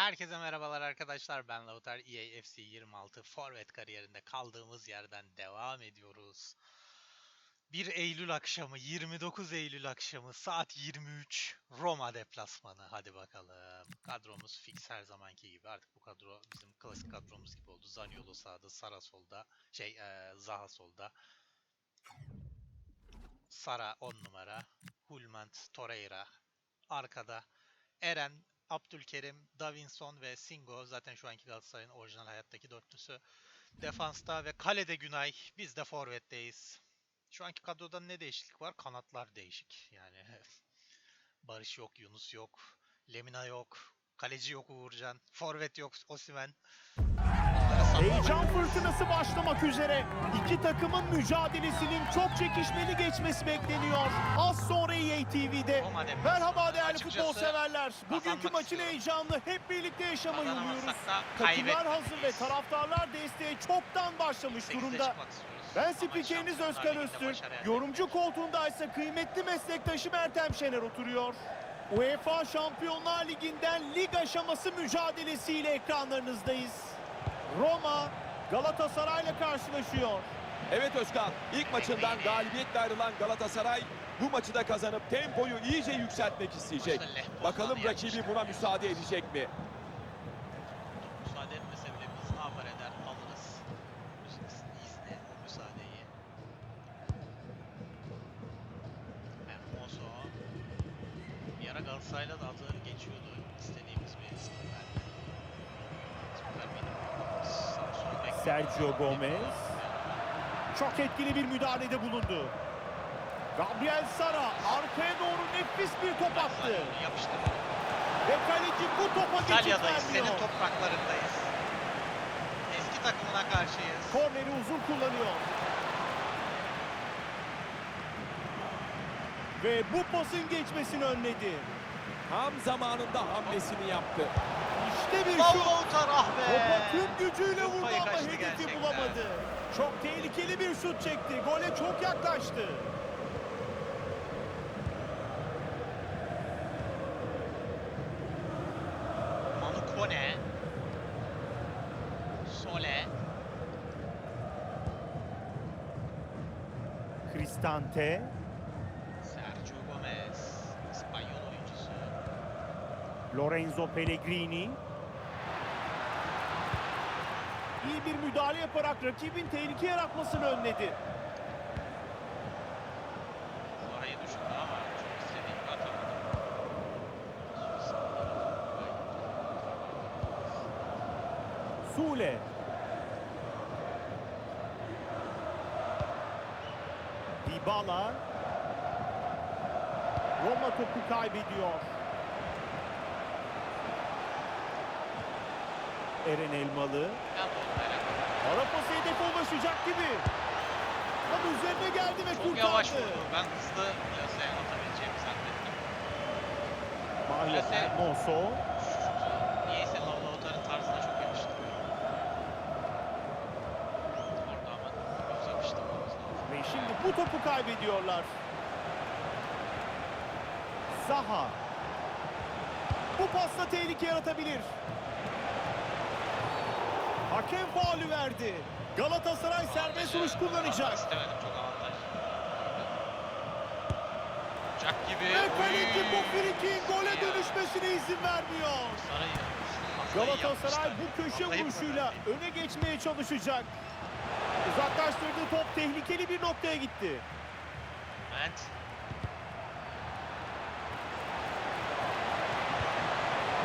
Herkese merhabalar arkadaşlar. Ben Lautar EA FC 26 forvet kariyerinde kaldığımız yerden devam ediyoruz. 1 Eylül akşamı, 29 Eylül akşamı saat 23 Roma deplasmanı. Hadi bakalım. Kadromuz fix her zamanki gibi. Artık bu kadro bizim klasik kadromuz gibi oldu. Zaniolo sağda, Sara solda, şey eee, Zaha solda. Sara 10 numara, Hulment, Torreira arkada. Eren, Abdülkerim, Davinson ve Singo zaten şu anki Galatasaray'ın orijinal hayattaki dörtlüsü. Defansta ve kalede Günay. Biz de forvetteyiz. Şu anki kadroda ne değişiklik var? Kanatlar değişik. Yani Barış yok, Yunus yok, Lemina yok, kaleci yok Uğurcan, forvet yok Osimen. Heyecan fırtınası başlamak üzere. İki takımın mücadelesinin çok çekişmeli geçmesi bekleniyor. Az sonra EA TV'de. Merhaba değerli Açıkçası futbol severler. Bugünkü maçın heyecanını hep birlikte yaşamayı umuyoruz. Takımlar hazır ve taraftarlar desteğe çoktan başlamış 8'de durumda. Ben spikeriniz Özkan Öztürk. Yorumcu koltuğunda ise kıymetli meslektaşım Ertem Şener oturuyor. UEFA Şampiyonlar Ligi'nden lig aşaması mücadelesiyle ekranlarınızdayız. Roma Galatasaray'la karşılaşıyor. Evet Özkan, ilk maçından galibiyetle ayrılan Galatasaray bu maçı da kazanıp tempoyu iyice yükseltmek isteyecek. Bakalım rakibi buna müsaade edecek mi? Müsaade etmese bile biz ne yapar eder alırız. İste o müsaadeyi. Hermoso. Bir ara Galatasaray'la da adı geçiyordu. İstediğimiz bir stoper. Stoper benim. Sergio Gomez. Çok etkili bir müdahalede bulundu. Gabriel Sara arkaya doğru nefis bir top attı. Ve kaleci bu topa İtalya'dayız. Senin topraklarındayız. Eski takımına karşıyız. Korneri uzun kullanıyor. Ve bu pasın geçmesini önledi. Tam zamanında hamlesini yaptı. İşte bir şut. Ah be. Topa tüm gücüyle vurdu ama kaçtı hedefi gerçekten. bulamadı. Çok tehlikeli bir şut çekti. Gole çok yaklaştı. Manu Kone. Sole. Cristante. Sergio Gomez. İspanyol oyuncusu. Lorenzo Pellegrini. İyi bir müdahale yaparak rakibin tehlike yaratmasını önledi. Sule. Dybala. Roma topu kaybediyor. Eren Elmalı. Onlara. Ara pası hedefe ulaşacak gibi. Ama üzerine geldi ve Çok kurtardı. yavaş vurdu. Ben hızlı plase atabileceğimi zannettim. Mario Plase- Hermoso. Niyeyse Lautaro tarzına çok yakıştı. Orada ama lazım. Ve şimdi bu topu kaybediyorlar. Zaha. Bu pasla tehlike yaratabilir. Hakem faulü verdi. Galatasaray serbest vuruş kullanacak. İstemedim çok avantaj. Uçak gibi. Ve kaleci frikin gole dönüşmesine izin vermiyor. Galatasaray bu köşe Vallahi vuruşuyla öne geçmeye çalışacak. Uzaklaştırdığı top tehlikeli bir noktaya gitti. Evet.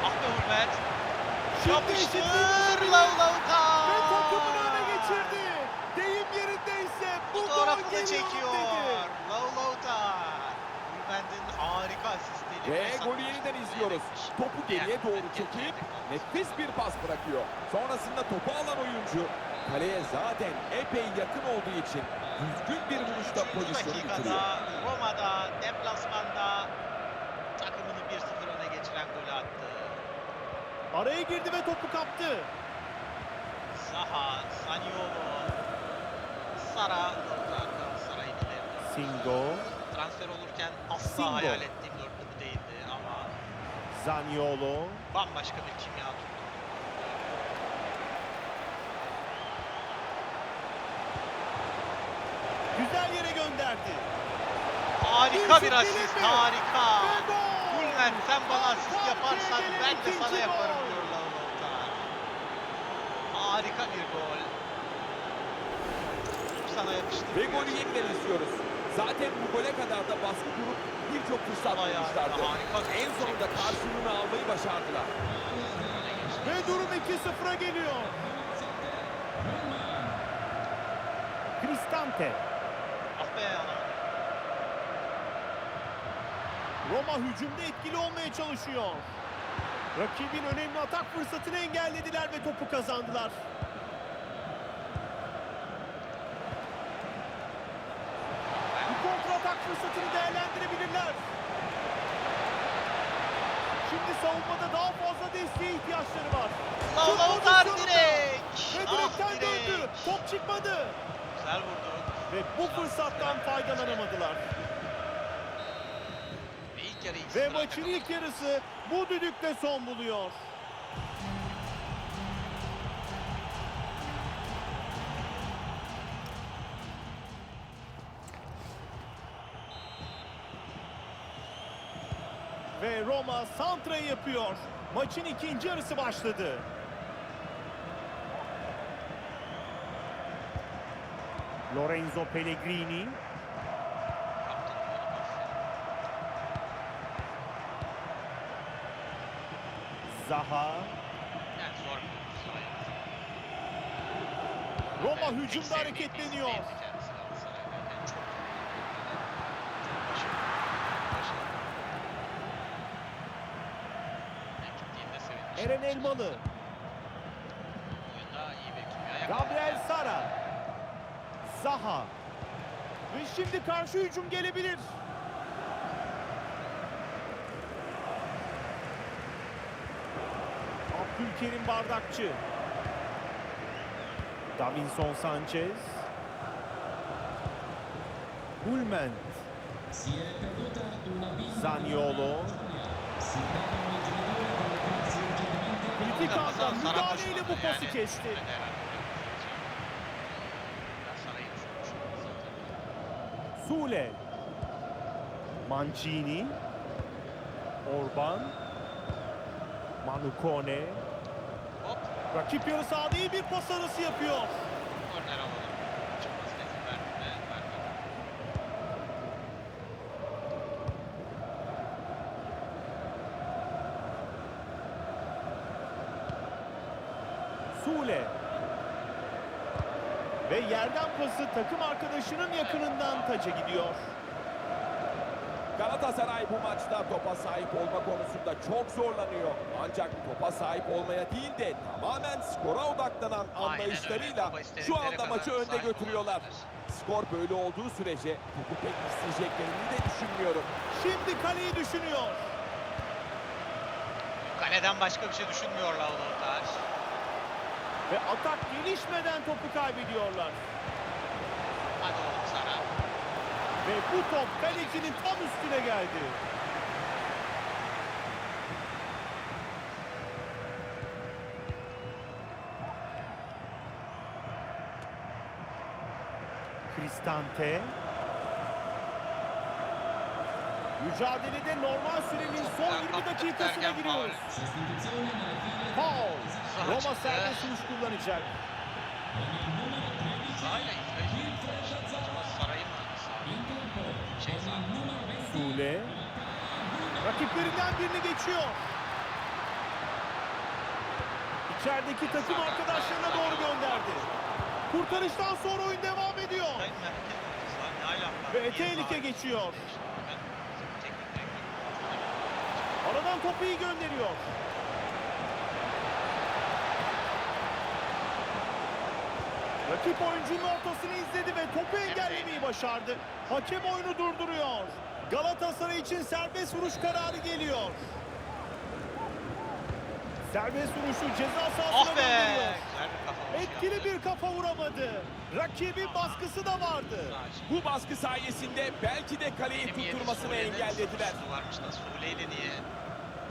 Ah be Hürmet. Şimdi Yapıştır Lavlauta. Ve takımını öne geçirdi. Deyim yerindeyse bu gol Fotoğrafını geliyor çekiyor. Lavlauta. Hürmet'in harika asistiyle. Ve golü yeniden izliyoruz. Topu geriye doğru çekip nefis bir pas bırakıyor. Sonrasında topu alan oyuncu kaleye zaten epey yakın olduğu için düzgün bir vuruşta 3. pozisyonu dakikada bitiriyor. Roma'da deplasmanda takımını 1-0 öne geçiren golü attı. Araya girdi ve topu kaptı. Zaha, Zaniolo, Sara, ileride. Singo. Transfer olurken asla Singo. hayal ettiğim dörtlü bu değildi ama Zaniolo. Bambaşka bir kimya tuttu. Güzel yere gönderdi. Harika bir asist, harika. Gülmen sen bana asist yaparsan ben de sana yaparım. Harika bir gol. Sana yakıştı. Ve golü yeniden izliyoruz. Zaten bu gole kadar da baskı kurup birçok fırsat bulmuşlardı. En sonunda karşılığını almayı başardılar. Ve durum 2-0'a geliyor. Cristante. Ah be. Roma hücumda etkili olmaya çalışıyor. Rakibin önemli atak fırsatını engellediler ve topu kazandılar. Bu kontra atak fırsatını değerlendirebilirler. Şimdi savunmada daha fazla desteğe ihtiyaçları var. Pozisyonunda. direkt. Ve Ah direkten döndü. direkt. Top çıkmadı. Güzel vurdu. Ve bu fırsattan faydalanamadılar. Ve maçın ilk yarısı bu düdükle son buluyor. Ve Roma santrayı yapıyor. Maçın ikinci yarısı başladı. Lorenzo Pellegrini Zaha Yani zor. Roma Evet, hücumda hareketleniyor. Yani. Yani. Eren Elmalı. Gabriel Sara, Zaha ve şimdi karşı hücum gelebilir. Abdülkerim Bardakçı, Davinson Sanchez, Hulment, Zaniolo, kritik anda müdahaleyle bu pası kesti. Sule, Mancini, Orban, Manukone, Hop. rakip yarı sahada iyi bir pas arası yapıyor. Korner alalım. Sule ve yerden pası takım arkadaşının yakınından taca gidiyor. Galatasaray bu maçta topa sahip olma konusunda çok zorlanıyor. Ancak topa sahip olmaya değil de tamamen skora odaklanan anlayışlarıyla şu anda maçı önde götürüyorlar. Skor böyle olduğu sürece topu pek isteyeceklerini de düşünmüyorum. Şimdi kaleyi düşünüyor. Kaleden başka bir şey düşünmüyor Lautaro. Ve atak gelişmeden topu kaybediyorlar. Ve bu top kalecinin tam üstüne geldi. Cristante. Mücadelede normal sürenin son 20 dakikasına giriyoruz. Foul. Roma serbest vuruş kullanacak. Sağıyla izleyici. Acaba Saray'ı mı sağ? Şey sağ. Sule. Rakiplerinden birini geçiyor. İçerideki takım arkadaşlarına doğru gönderdi. Kurtarıştan sonra oyun devam ediyor. Ve tehlike geçiyor. Aradan topu iyi gönderiyor. Rakip oyuncunun ortasını izledi ve topu engellemeyi başardı. Hakem oyunu durduruyor. Galatasaray için serbest vuruş kararı geliyor. Serbest vuruşu ceza sahasına Ah be! gönderiyor. Etkili bir kafa vuramadı. Rakibin baskısı da vardı. Bu baskı sayesinde belki de kaleyi tutturmasını engellediler. varmış da Sule'yle niye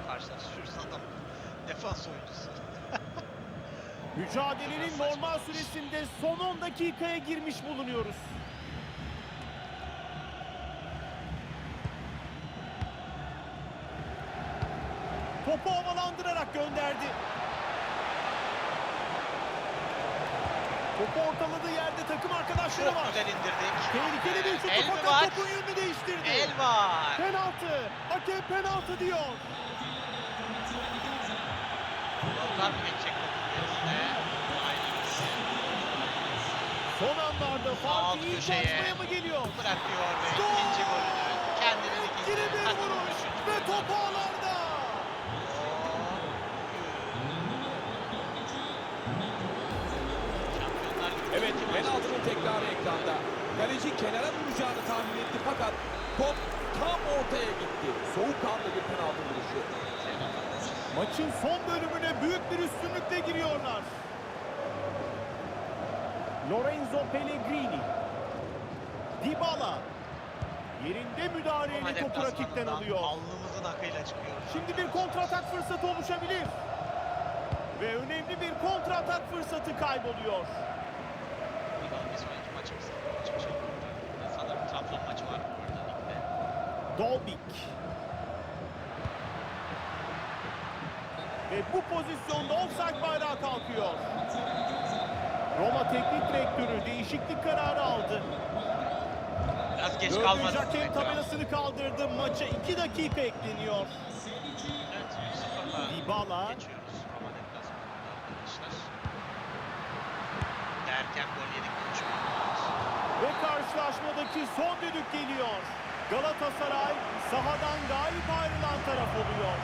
karşılaşıyoruz adam. Defans oyuncusu. Mücadelenin normal süresinde son 10 dakikaya girmiş bulunuyoruz. Topu havalandırarak gönderdi. Topu ortaladığı yerde takım arkadaşları Çok var. güzel indirdik. Tehlikeli bir El şut mi fakat var? topun yönünü değiştirdi. El var. Penaltı. Hakem penaltı diyor. Lautaro mı geçecek. Son anlarda Alt farkı iyi köşeye. açmaya mı geliyor? Bırakıyor ve ikinci golünü kendinin ikinci bir takımın vuruş ve golünü. top ağlarda. Şampiyonlar Ligi Evet iki maç. Penaltının tekrarı ekranda. Kaleci kenara vuracağını tahmin etti fakat top tam ortaya gitti. Soğukkanlı bir penaltı vuruşu. Maçın son bölümüne büyük bir üstünlükle giriyorlar. Lorenzo Pellegrini. Dybala. Yerinde müdahaleyle topu rakipten alıyor. Alnımızın akıyla çıkıyoruz. Şimdi bir kontratak fırsatı oluşabilir. Ve önemli bir kontratak fırsatı kayboluyor. Bakalım bir sonraki maçımız. Maçım şey burada. Sanırım Trabzon maçı var burada ligde. Dolbik. Ve bu pozisyonda offside bayrağı kalkıyor. Roma teknik direktörü değişiklik kararı aldı. Biraz geç Dördüncü kalmadı. hakem tabelasını kaldırdı. Maça 2 dakika ekleniyor. Evet, Dybala. geçiyoruz. Roma deplasmanında arkadaşlar. Derken gol yedik. Ve karşılaşmadaki son düdük geliyor. Galatasaray sahadan galip ayrılan taraf oluyor.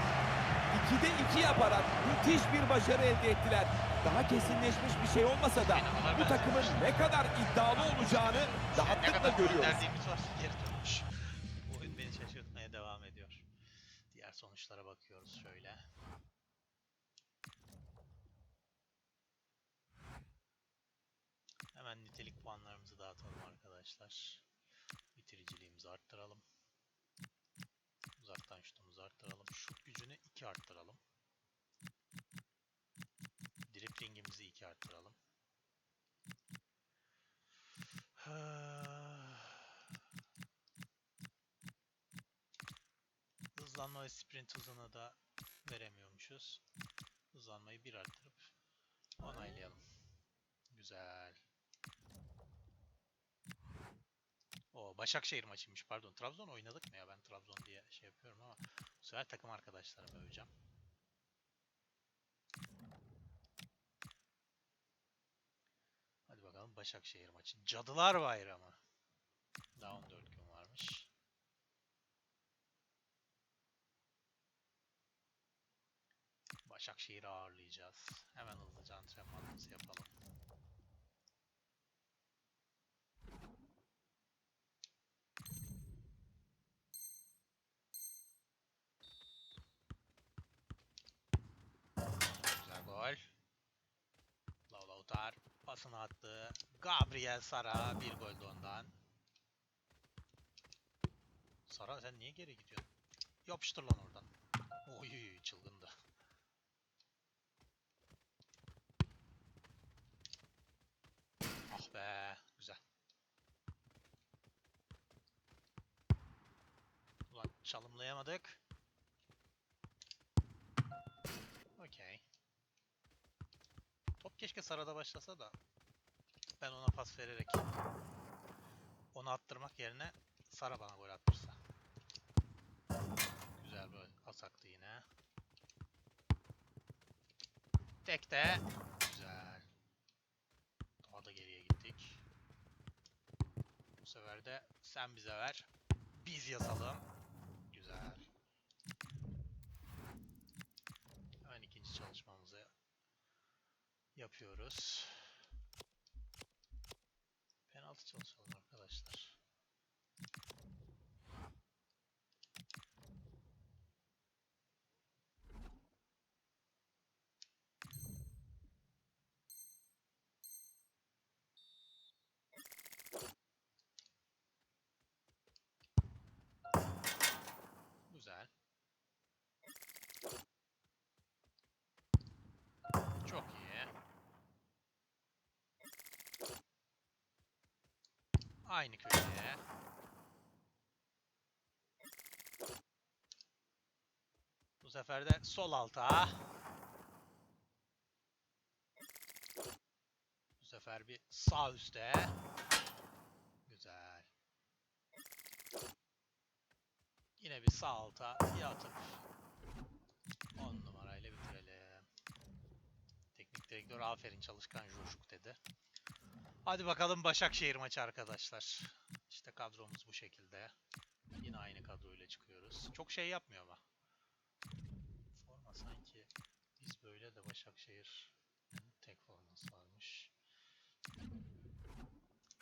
2'de 2 yaparak müthiş bir başarı elde ettiler. Daha kesinleşmiş bir şey olmasa da bu takımın ne kadar iddialı olacağını rahatlıkla görüyoruz. geri dönmüş. Bu oyun beni şaşırtmaya devam ediyor. Diğer sonuçlara bakıyoruz şöyle. Hemen nitelik puanlarımızı dağıtalım arkadaşlar. Hızlanma ve sprint hızını da veremiyormuşuz. Hızlanmayı bir arttırıp onaylayalım. Güzel. O Başakşehir maçıymış pardon. Trabzon oynadık mı ya? Ben Trabzon diye şey yapıyorum ama bu sefer takım arkadaşlarımı öveceğim. Hadi bakalım Başakşehir maçı. Cadılar Bayramı. Daha 14 gün varmış. Başakşehir'i ağırlayacağız. Hemen hızlıca antrenmanımızı yapalım. Güzel gol. Lautaro pasını attı. Gabriel Sara bir gol de ondan. Sara sen niye geri gidiyorsun? Yapıştır lan oradan. Oy çılgındı. Ah be güzel. Ulan çalımlayamadık. Okey. Top keşke Sara'da başlasa da ben ona pas vererek onu attırmak yerine Sara bana gol attırsa. Güzel böyle asaktı yine. Tek de güzel. Daha da geriye gittik. Bu sefer de sen bize ver. Biz yazalım. Güzel. Hemen ikinci çalışmamızı yapıyoruz. Penaltı çalışalım arkadaşlar. Güzel. Aynı köşeye. Bu sefer de sol alta. Bu sefer bir sağ üste. Güzel. Yine bir sağ alta yatıp 10 numarayla bitirelim. Teknik direktör aferin çalışkan Joşuk dedi. Hadi bakalım Başakşehir maçı arkadaşlar. İşte kadromuz bu şekilde. Yine aynı kadroyla çıkıyoruz. Çok şey yapmıyor ama. Forma sanki biz böyle de Başakşehir tek forması varmış.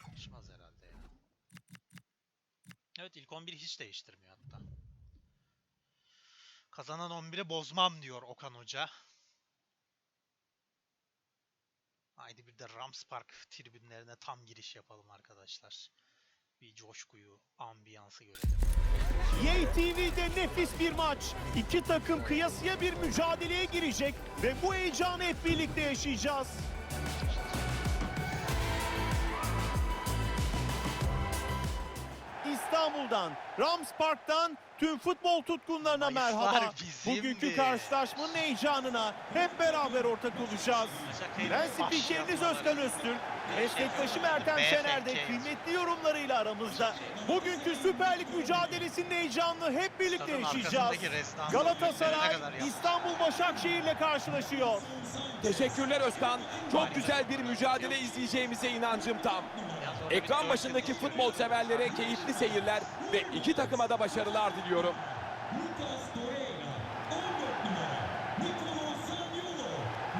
Yakışmaz herhalde ya. Evet ilk 11 hiç değiştirmiyor hatta. Kazanan 11'i bozmam diyor Okan Hoca. Haydi bir de Rams Park tribünlerine tam giriş yapalım arkadaşlar. Bir coşkuyu, ambiyansı görelim. EA TV'de nefis bir maç. İki takım kıyasıya bir mücadeleye girecek ve bu heyecanı hep birlikte yaşayacağız. İstanbul'dan, Rams Park'tan tüm futbol tutkunlarına Mayıslar merhaba. bizimdi. Bugünkü karşılaşmanın heyecanına hep beraber ortak olacağız. Ben spikeriniz Özkan Öztürk. Meslektaşım Ertem. Şener de kıymetli yorumlarıyla aramızda. Bugünkü Süper Lig mücadelesinin heyecanını hep birlikte yaşayacağız. Galatasaray? İstanbul Başakşehir ile karşılaşıyor. Teşekkürler Özkan. Çok güzel bir mücadele izleyeceğimize inancım tam. Ekran başındaki futbol severlere keyifli seyirler ve iki takıma da başarılar diliyorum. Lucas Torreira, 14 numara. Nicolo Zaniolo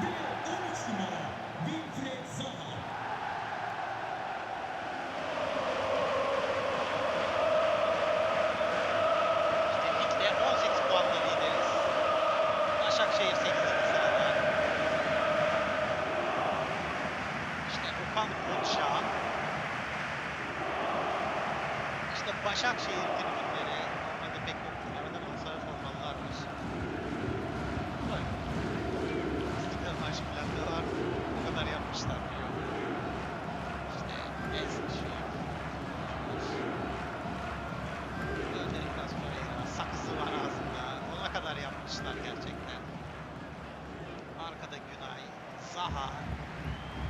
ve 13 numara. Wilfred Zaha. İşte ligde 18 puanla lideriz. Başakşehir 8. sırada. İşte Okan Koçya. İşte Başakşehir tribünleri. Normalde pek yoktur. Arada Galatasaray formalılar var. Vay. İstiklal Marşı falan da var. Bu kadar yapmışlar diyor. İşte Eskişehir. Özel biraz böyle saksı var ağzında. Ona kadar yapmışlar gerçekten. Arkada Günay, Zaha,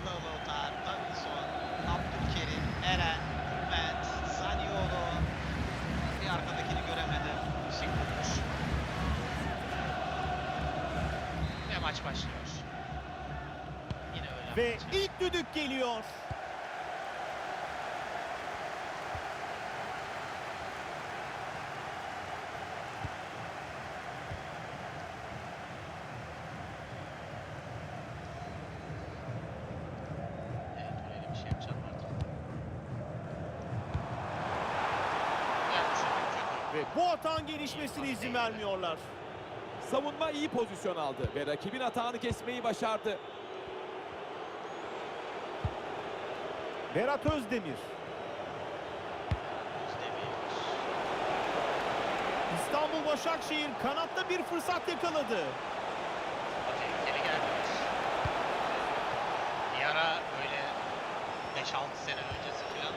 Lalotar, Davinson, Abdülkerim, Eren, Hümet, Zaniolo. Bir arkadakini göremedim. Şıkmış. Ve maç başlıyor. Yine öyle. Ve ilk düdük geliyor. Şey bu atağın gelişmesine izin vermiyorlar. Savunma iyi pozisyon aldı ve rakibin atağını kesmeyi başardı. Berat Özdemir. İstanbul Başakşehir kanatta bir fırsat yakaladı. Tehlikeli geldi. Bir ara böyle 5-6 sene öncesi falan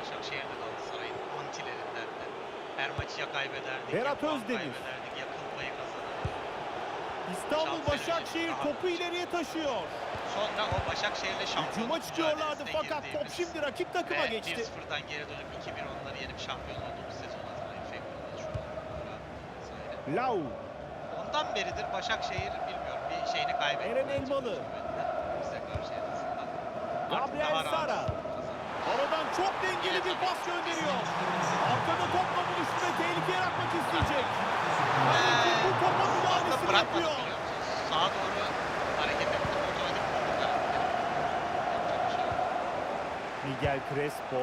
Başakşehir'de Galatasaray'ın antilerinden de. Her maçı ya kaybederdik Berat ya Özdemir. kaybederdik ya. İstanbul Başakşehir topu ileriye taşıyor. Sonra o Başakşehir'le şampiyonluk Hücuma çıkıyorlardı fakat top şimdi rakip takıma ve geçti. 1-0'dan geri dönüp 2-1 onları yenip şampiyon olduğumuz sezon hatırlayın. Lau. Ondan beridir Başakşehir bilmiyorum bir şeyini kaybetti. Eren Elmalı. Bize karşı en azından. Artık Gabriel Sara. Aradan çok dengeli bir pas gönderiyor. Arkada topla buluştu ve tehlike yaratmak isteyecek. Bu topa müdahalesini yapıyor. Sağa doğru hareket etti. Otomatik burada. Miguel Crespo.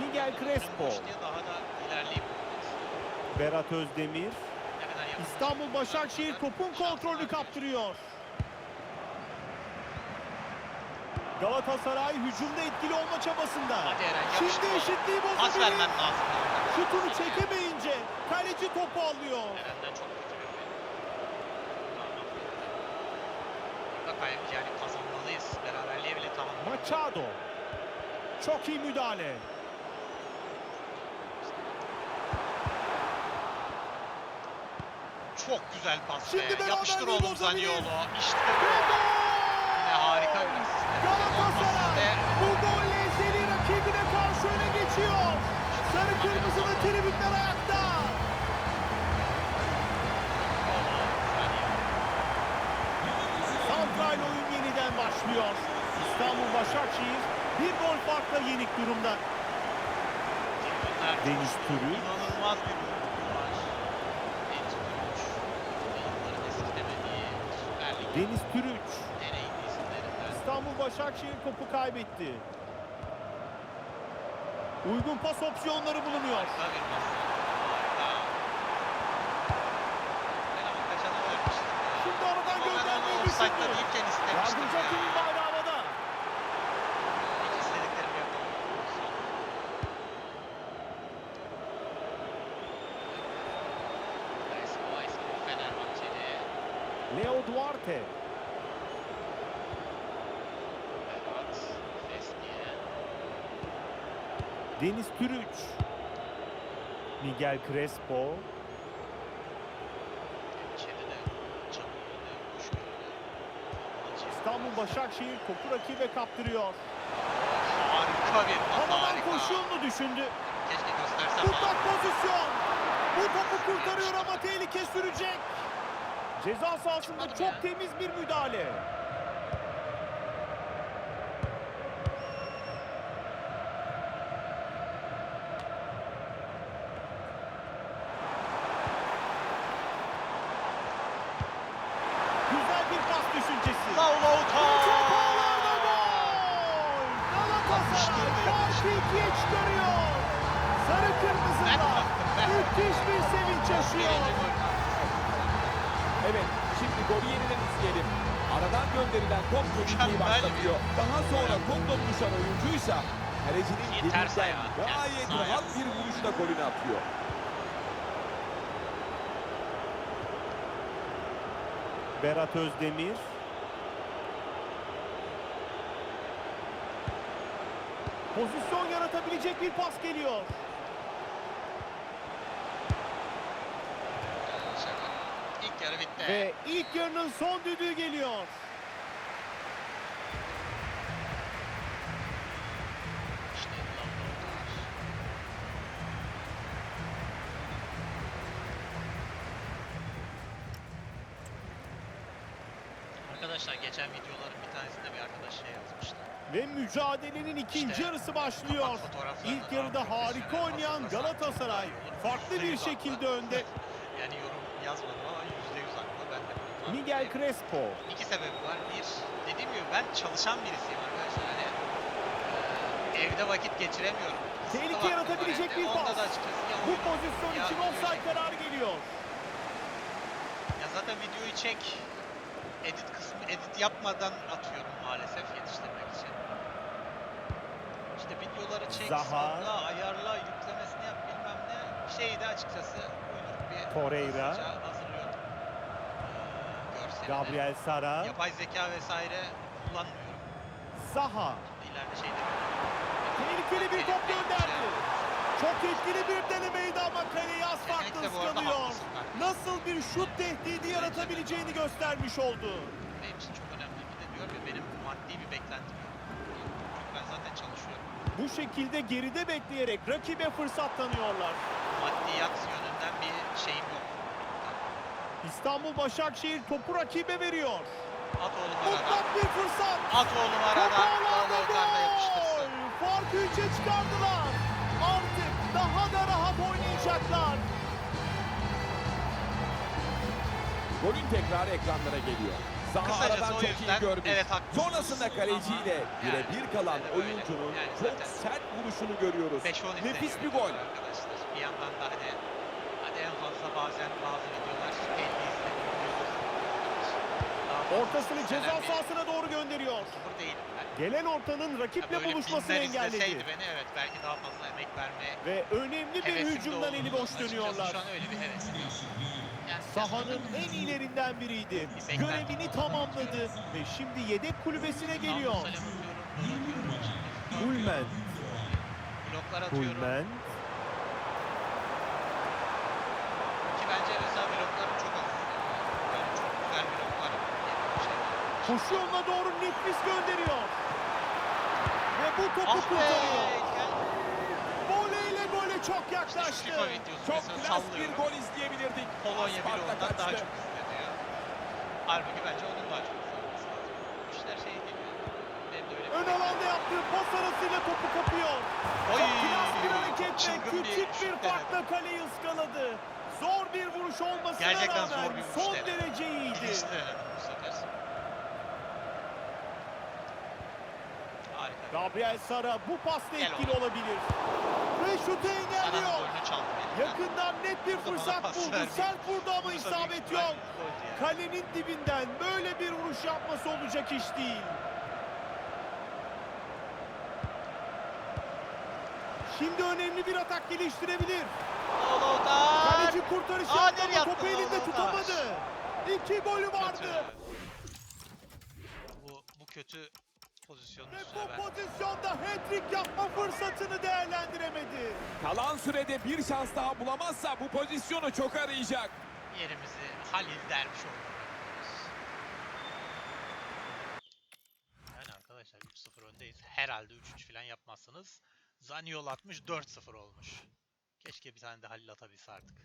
Miguel Crespo. Daha da ilerleyip Berat Özdemir. İstanbul Başakşehir topun kontrolünü kaptırıyor. Galatasaray hücumda etkili olma çabasında. Hadi Eren Şimdi eşitliği Pas bozabilir. vermen lazım. Şutunu çekemeyince kaleci topu alıyor. Eren'den çok kötü bir oyun. kay yani kazanmalıyız. Beraberliğe bile tamam. Machado. Çok iyi müdahale. Çok güzel pas Şimdi be. beraberliği Yapıştır oğlum bozabilir. Zaniolo. İşte Ve bu. gol! Kırmızılı tribünler ayakta. Santral oyun yeniden başlıyor. İstanbul Başakşehir bir gol farkla yenik durumda. Deniz Türü. İnanılmaz bir. Deniz Türüç. İstanbul Başakşehir topu kaybetti. Uygun pas opsiyonları bulunuyor. Şimdi ben göndermeyi düşündü. Yardımcı ya. hakemin bayrağı havada. Fenerbahçeli. Leo Duarte. Berat Fesliye. Deniz Türüç. Miguel Crespo. İstanbul Başakşehir topu rakibe kaptırıyor. Harika bir pas, Havadan harika. koşuğunu düşündü. Keşke göstersem bana. pozisyon. Bu topu kurtarıyor ama tehlike sürecek. Ceza sahasında çok temiz bir müdahale. Yaşıyor. Evet, şimdi golü yeniden izleyelim. Aradan gönderilen top Mükemmel başlatıyor. Daha sonra topla buluşan oyuncuysa kalecinin ayağı. gayet rahat bir vuruşla golünü atıyor. Berat Özdemir. Pozisyon yaratabilecek bir pas geliyor. Şaka. İlk yarı bitti. Ve ilk yarının son düdüğü geliyor. Arkadaşlar geçen videoların bir tanesinde bir arkadaş şey yazmıştı. Ve mücadelenin ikinci İşte, yarısı başlıyor. İlk yarıda harika oynayan Galatasaray farklı bir şekilde önde. Yani yorum yazmadım Miguel. Crespo. İki sebebi var. Bir, dediğim gibi ben çalışan birisiyim arkadaşlar. Hani e, evde vakit geçiremiyorum. Tehlike yaratabilecek bir pas. Bu pozisyon ya için offside kararı geliyor. Ya zaten videoyu çek. Edit kısmı edit yapmadan atıyorum maalesef yetiştirmek için. İşte videoları çek, Zaha. salla, ayarla, yüklemesini yap bilmem ne. Şeyi de açıkçası uyduruk bir Torreira. hızlıca görselini. Gabriel Sara. Yapay zeka vesaire kullanmıyorum. Zaha. İleride şey de Tehlikeli bir top gönderdi. Çok etkili bir denemeydi ama kaleyi az farklı kardeşim. Nasıl bir şut tehdidi yaratabileceğini göstermiş oldu. benim için çok önemli. Bir de diyorum ya benim maddi bir beklentim yok. Çünkü ben zaten çalışıyorum. Bu şekilde geride bekleyerek rakibe fırsat tanıyorlar. Maddiyat yönünden bir şeyim yok. İstanbul Başakşehir topu rakibe veriyor. At oğlum arada. Mutlak bir fırsat. At oğlum arada. Oralarda yapıştırsın. Farkı üçe çıkardılar. Artık daha da rahat oynayacaklar. Golün tekrarı ekranlara geliyor. Zaha Kısacası aradan çok iyi görmüş. evet. Sonrasında kaleciyle birebir yani kalan böyle. oyuncunun Yani çok sert vuruşunu görüyoruz. 5-10 Nefis bir gol. Arkadaşlar. Bir yandan da hani hadi en fazla bazen bazı Ortasını ceza sahasına doğru gönderiyor. YouTuber değilim ben. Gelen ortanın Ya rakiple böyle buluşmasını engelledi. izleseydi beni evet belki daha fazla emek verme Ve önemli bir hevesim hücumdan eli boş Açıkçası dönüyorlar. Şu an öyle bir hevesim yok. Yani Sahanın en iyilerinden biriydi. Görevini tamamladı ve şimdi yedek kulübesine geliyor. Namus'a laf atıyorum. Hulmen, Bloklar atıyorum. Hulmen. Ki bence özel bloklarım çok az. Yani çok güzel bloklar. Bir şey. Koşu yoluna doğru nefis gönderiyor. Ve bu topu Ah kurtarıyor. Voleyle gole çok İşte yaklaştı. Çok klas bir gol izleyebilirdik. Polonya Sparta bloğundan daha çok izleniyor. Halbuki bence onun daha çok izlenmesi lazım. İşler şey geliyor. Ön alanda yaptığı pas arasıyla topu kapıyor. Oy! Çok klas bir hareketle bir küçük bir şut farkla kaleyi ıskaladı. Zor bir vuruş olmasına Gerçekten rağmen bir son derece iyiydi. Bilinçli denedim bu sefer. Harika. Gabriel Sara bu pasta Gel etkili olabilir. Ve şutu engelliyor. Yakından net bir fırsat buldu. Sert vurdu ama isabet yok. Kalenin dibinden böyle bir vuruş yapması olacak iş değil. Şimdi önemli bir atak geliştirebilir. Kaleci kurtarış yaptı ama topu elinde tutamadı. İki golü vardı. Bu, bu kötü pozisyonun Ve bu pozisyonda hat-trick yapma fırsatını değerlendiremedi. Kalan sürede bir şans daha bulamazsa bu pozisyonu çok arayacak. yerimizi Halil dermiş olduk. Yani arkadaşlar 3-0 öndeyiz. Herhalde 3-3 falan yapmazsınız. Zaniol atmış 4-0 olmuş. Keşke bir tane de Halil atabilse artık.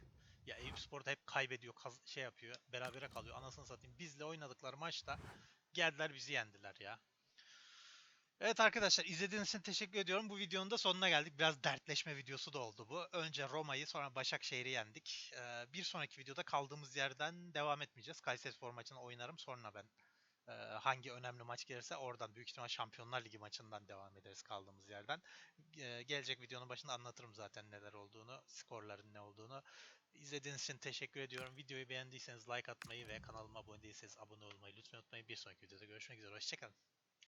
Ya Eyüp Spor da hep kaybediyor, kaz- şey yapıyor, berabere kalıyor. Anasını satayım. Bizle oynadıkları maçta geldiler bizi yendiler ya. Evet arkadaşlar izlediğiniz için teşekkür ediyorum. Bu videonun da sonuna geldik. Biraz dertleşme videosu da oldu bu. Önce Roma'yı sonra Başakşehir'i yendik. Ee, bir sonraki videoda kaldığımız yerden devam etmeyeceğiz. Kayserispor maçını oynarım. Sonra ben e, hangi önemli maç gelirse oradan büyük ihtimal Şampiyonlar Ligi maçından devam ederiz kaldığımız yerden. Ee, gelecek videonun başında anlatırım zaten neler olduğunu, skorların ne olduğunu. İzlediğiniz için teşekkür ediyorum. Videoyu beğendiyseniz like atmayı ve kanalıma abone değilseniz abone olmayı lütfen unutmayın. Bir sonraki videoda görüşmek üzere. Hoşçakalın.